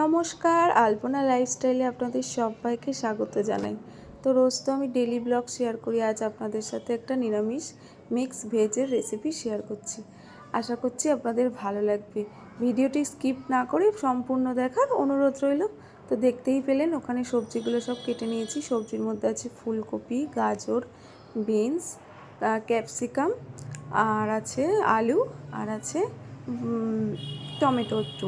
নমস্কার, আলপনা লাইফস্টাইলে আপনাদের সবাইকে স্বাগত জানাই। তো রোজ তো আমি ডেলি ব্লগ শেয়ার করি, আজ আপনাদের সাথে একটা নিরামিষ মিক্স ভেজের রেসিপি শেয়ার করছি। আশা করছি আপনাদের ভালো লাগবে। ভিডিওটি স্কিপ না করে সম্পূর্ণ দেখার অনুরোধ রইল। তো দেখতেই পেলেন, ওখানে সবজিগুলো সব কেটে নিয়েছি। সবজির মধ্যে আছে ফুলকপি, গাজর বিনস ক্যাপসিকাম আর আছে আলু, আর আছে টমেটো একটু।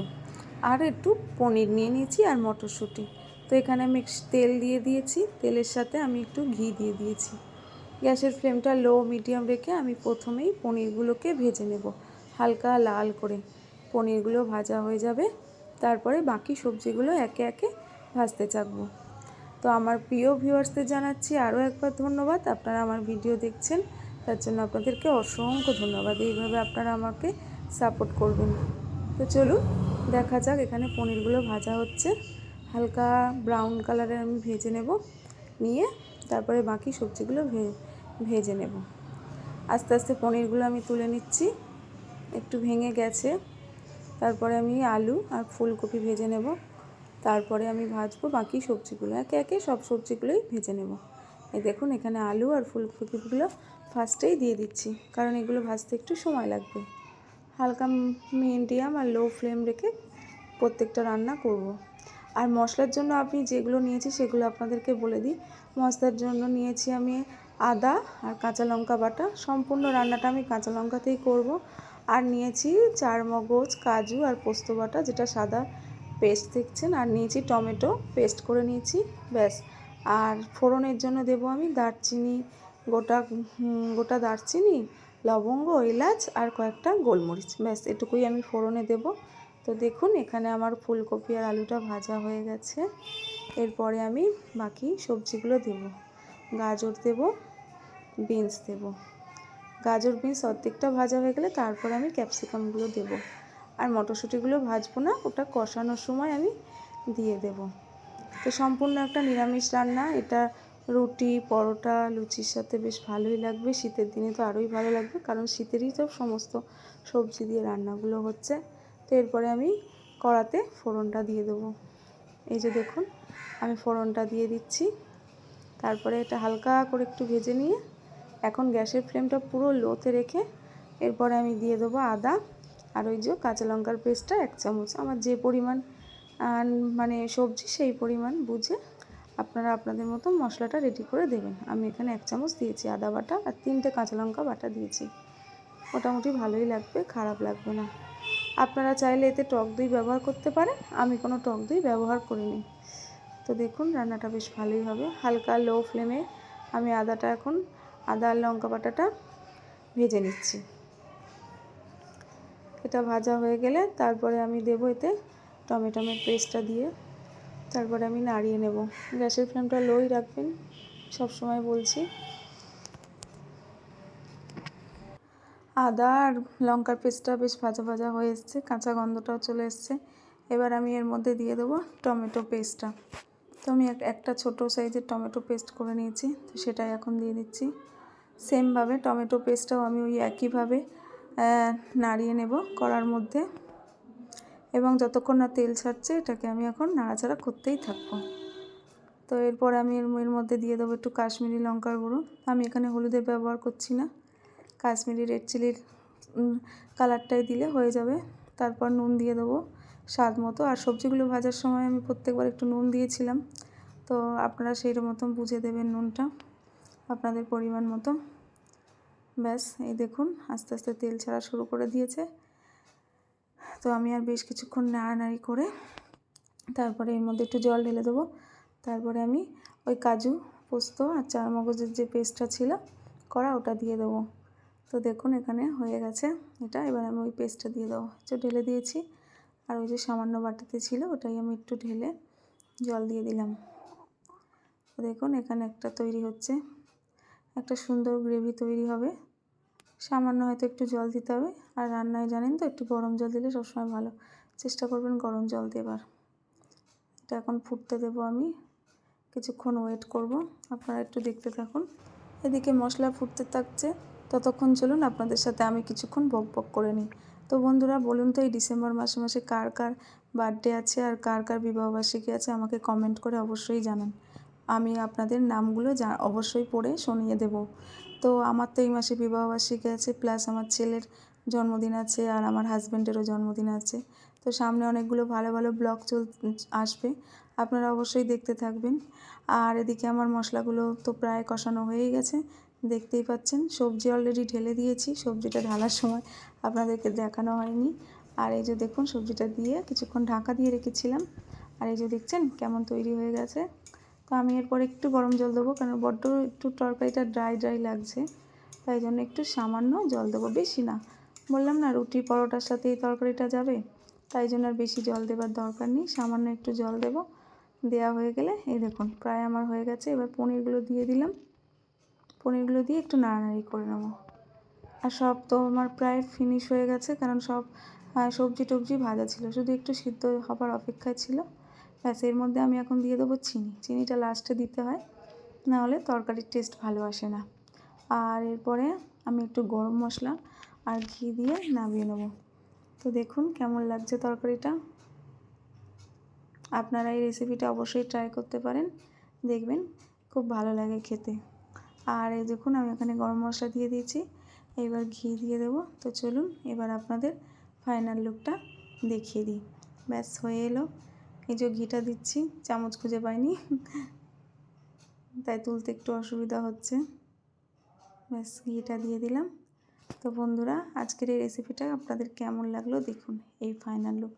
আর একটু পনির নিয়ে নিয়েছি আর মটরশুঁটি। তো এখানে আমি তেল দিয়ে দিয়েছি। তেলের সাথে আমি একটু ঘি দিয়ে দিয়েছি। গ্যাসের ফ্লেমটা লো, মিডিয়াম রেখে আমি প্রথমেই পনিরগুলোকে ভেজে নেব। হালকা লাল করে পনিরগুলো ভাজা হয়ে যাবে। তারপরে বাকি সবজিগুলো একে একে ভাজতে থাকব। তো আমার প্রিয় ভিউয়ার্সদের জানাচ্ছি আরও একবার ধন্যবাদ। আপনারা আমার ভিডিও দেখছেন, তার জন্য আপনাদেরকে অসংখ্য ধন্যবাদ। এইভাবে আপনারা আমাকে সাপোর্ট করবেন। তো চলুন দেখা যাক, এখানে পনিরগুলো ভাজা হচ্ছে। হালকা ব্রাউন কালারের আমি ভেজে নেব, নিয়ে তারপরে বাকি সবজিগুলো ভেজে নেব। আস্তে আস্তে পনিরগুলো আমি তুলে নিচ্ছি, একটু ভেঙে গেছে। তারপরে আমি আলু আর ফুলকপি ভেজে নেব, তারপরে আমি ভাজবো বাকি সবজিগুলো। একে একে সব সবজিগুলোই ভেজে নেব। এই দেখুন, এখানে আলু আর ফুলকপিগুলো ফার্স্টেই দিয়ে দিচ্ছি, কারণ এগুলো ভাজতে একটু সময় লাগবে। হালকা মিডিয়াম আর লো ফ্লেম রেখে প্রত্যেকটা রান্না করব। আর মশলার জন্য আমি যেগুলো নিয়েছি সেগুলো আপনাদেরকে বলে দিই। মশলার জন্য নিয়েছি আমি আদা আর কাঁচা লঙ্কা বাটা। সম্পূর্ণ রান্নাটা আমি কাঁচা লঙ্কাতেই করব। আর নিয়েছি চার মগজ কাজু আর পোস্ত বাটা, যেটা সাদা পেস্ট দেখছেন। আর নিয়েছি টমেটো পেস্ট করে নিয়েছি, ব্যাস। আর ফোড়নের জন্য দেবো আমি দারচিনি, গোটা গোটা দারচিনি লবঙ্গ, এলাচ আর কয়েকটা গোলমরিচ। ব্যাস, এটুকুই আমি ফোড়নে দেব। তো দেখুন, এখানে আমার ফুলকপি আর আলুটা ভাজা হয়ে গেছে। এরপরে আমি বাকি সবজিগুলো দেব। গাজর দেব, বিনস দেব। গাজর, বিনস অর্ধেকটা ভাজা হয়ে গেলে তারপরে আমি ক্যাপসিকামগুলো দেব। আর মটরশুঁটিগুলো ভাজবো না, ওটা কষানোর সময় আমি দিয়ে দেব। তো সম্পূর্ণ একটা নিরামিষ রান্না, এটা রুটি, পরোটা, লুচির সাথে বেশ ভালোই লাগবে। শীতের দিনে তো আরোই ভালো লাগবে, কারণ শীতেরই তো সমস্ত সবজি দিয়ে রান্নাগুলো হচ্ছে। তো এরপরে আমি কড়াতে ফোড়নটা দিয়ে দেবো। এই যে দেখুন, আমি ফোড়নটা দিয়ে দিচ্ছি। তারপরে এটা হালকা করে একটু ভেজে নিয়ে এখন গ্যাসের ফ্লেমটা পুরো লোতে রেখে এরপরে আমি দিয়ে দেবো আদা আর ওই যে কাঁচা লঙ্কার পেস্টটা এক চামচ। আমার যে পরিমাণ মানে সবজি সেই পরিমাণ বুঝে আপনারা আপনাদের মতো মশলাটা রেডি করে দেবেন। আমি এখানে এক চামচ দিয়েছি আদা বাটা আর তিনটে কাঁচা লঙ্কা বাটা দিয়েছি। মোটামুটি ভালোই লাগবে, খারাপ লাগবে না। আপনারা চাইলে এতে টক দই ব্যবহার করতে পারেন, আমি কোনো টক দই ব্যবহার করিনি। তো দেখুন, রান্নাটা বেশ ভালোই হবে। হালকা লো ফ্লেমে আমি আদাটা এখন, আদা আর লঙ্কা বাটাটা ভেজে নিচ্ছি। এটা ভাজা হয়ে গেলে তারপরে আমি দেবো এতে টমেটোমের পেস্টটা দিয়ে। তারপরে আমি নাড়িয়ে নেব। গ্যাসের ফ্লেমটা লোই রাখবেন, সব সময় বলছি। আদা আর লঙ্কার পেস্টটা বেশ ভাজা ভাজা হয়ে এসছে, কাঁচা গন্ধটাও চলে এসছে। এবার আমি এর মধ্যে দিয়ে দেবো টমেটো পেস্টটা। তো আমি এক- একটা ছোটো সাইজের টমেটো পেস্ট করে নিয়েছি, তো সেটাই এখন দিয়ে দিচ্ছি। সেমভাবে টমেটো পেস্টটাও আমি ওই একইভাবে নাড়িয়ে নেব করার মধ্যে। এবং যতক্ষণ না তেল ছাড়ছে, এটাকে আমি এখন নাড়াচাড়া করতেই থাকব। তো এরপর আমি এর মধ্যে দিয়ে দেবো একটু কাশ্মীরি লঙ্কার গুঁড়ো। আমি এখানে হলুদের ব্যবহার করছি না। কাশ্মীরি রেড চিলির কালারটাই দিলে হয়ে যাবে। তারপর নুন দিয়ে দেবো স্বাদ মতো। আর সবজিগুলো ভাজার সময় আমি প্রত্যেকবার একটু নুন দিয়েছিলাম। তো আপনারা সেই মতন বুঝে দেবেন নুনটা, আপনাদের পরিমাণ মতো। ব্যাস, এই দেখুন, আস্তে আস্তে তেল ছাড়া শুরু করে দিয়েছে। তো আমি আর বেশ কিছুক্ষণ নাড়ানাড়ি করে তারপরে এর মধ্যে একটু জল ঢেলে দেবো। তারপরে আমি ওই কাজু, পোস্ত আর চার মগজের যে পেস্টটা ছিল করা ওটা দিয়ে দেবো। তো দেখুন এখানে হয়ে গেছে এটা। এবার আমি ওই পেস্টটা দিয়ে দেবো। একটু ঢেলে দিয়েছি আর ওই যে সামান্য বাটিতে ছিল ওটাই আমি একটু ঢেলে জল দিয়ে দিলাম। তো দেখুন এখানে একটা তৈরি হচ্ছে। একটা সুন্দর গ্রেভি তৈরি হবে। সামান্য হয়তো একটু জল দিতে হবে। আর রান্নায় জানেন তো, একটু গরম জল দিলে সবসময় ভালো। চেষ্টা করবেন গরম জল দেবার। এটা এখন ফুটতে দেবো আমি। কিছুক্ষণ ওয়েট করব। আপনারা একটু দেখতে থাকুন। এদিকে মশলা ফুটতে থাকছে। ততক্ষণ চলুন আপনাদের সাথে আমি কিছুক্ষণ বক বক করে নিই। তো বন্ধুরা, বলুন তো এই ডিসেম্বর মাসে মাসে কার কার বার্থডে আছে আর কার কার বিবাহবার্ষিকী আছে আমাকে কমেন্ট করে অবশ্যই জানান। আমি আপনাদের নামগুলো যা, অবশ্যই পড়ে শুনিয়ে দেব। তো আমার তো এই মাসে বিবাহবার্ষিকী আছে প্লাস আমার ছেলের জন্মদিন আছে আর আমার হাজব্যান্ডেরও জন্মদিন আছে। তো সামনে অনেকগুলো ভালো ভালো ব্লগ চল আসবে, আপনারা অবশ্যই দেখতে থাকবেন। আর এদিকে আমার মশলাগুলো তো প্রায় কষানো হয়েই গেছে, দেখতেই পাচ্ছেন। সবজি অলরেডি ঢেলে দিয়েছি, সবজিটা ঢালার সময় আপনাদেরকে দেখানো হয়নি। আর এই যে দেখুন, সবজিটা দিয়ে কিছুক্ষণ ঢাকা দিয়ে রেখেছিলাম। আর এই যে দেখছেন, কেমন তৈরি হয়ে গেছে। তো আমি এরপর একটু গরম জল দেবো কারণ বড্ড একটু তরকারিটা ড্রাই ড্রাই লাগছে। তাই জন্য একটু সামান্য জল দেবো, বেশি না। বললাম না রুটি পরোটার সাথে এই তরকারিটা যাবে। তাই জন্য আর বেশি জল দেবার দরকার নেই, সামান্য একটু জল দেবো। দেওয়া হয়ে গেলে এই দেখুন, প্রায় আমার হয়ে গেছে। এবার পনিরগুলো দিয়ে দিলাম। পনিরগুলো দিয়ে একটু নাড়ানাড়ি করে নেব। আর সব তো আমার প্রায় ফিনিশ হয়ে গেছে, কারণ সব সবজি টবজি ভাজা ছিল। শুধু একটু সিদ্ধ হবার অপেক্ষায় ছিল। ব্যাস, এর মধ্যে আমি এখন দিয়ে দেবো চিনি। চিনিটা লাস্টে দিতে হয়, নাহলে তরকারির টেস্ট ভালো আসে না। আর এরপরে আমি একটু গরম মশলা আর ঘি দিয়ে নামিয়ে নেব। তো দেখুন কেমন লাগছে তরকারিটা। আপনারা এই রেসিপিটা অবশ্যই ট্রাই করতে পারেন, দেখবেন খুব ভালো লাগে খেতে। আর এই দেখুন আমি এখানে গরম মশলা দিয়ে দিয়েছি, এবার ঘি দিয়ে দেবো। তো চলুন এবার আপনাদের ফাইনাল লুকটা দেখিয়ে দিই। ব্যাস, হয়ে এলো। এই যে ঘিটা দিচ্ছি, চামচ খুঁজে পাইনি। তাই তুলতে একটু অসুবিধা হচ্ছে। ব্যাস, ঘিটা দিয়ে দিলাম। তো বন্ধুরা, আজকের এই রেসিপিটা আপনাদের কেমন লাগল দেখুন, এই ফাইনাল লুক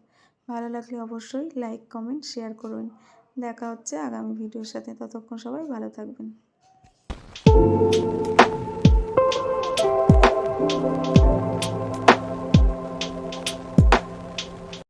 ভালো লাগলে অবশ্যই লাইক কমেন্ট শেয়ার করবেন দেখা হচ্ছে আগামী ভিডিওর সাথে। ততক্ষণ সবাই ভালো থাকবেন।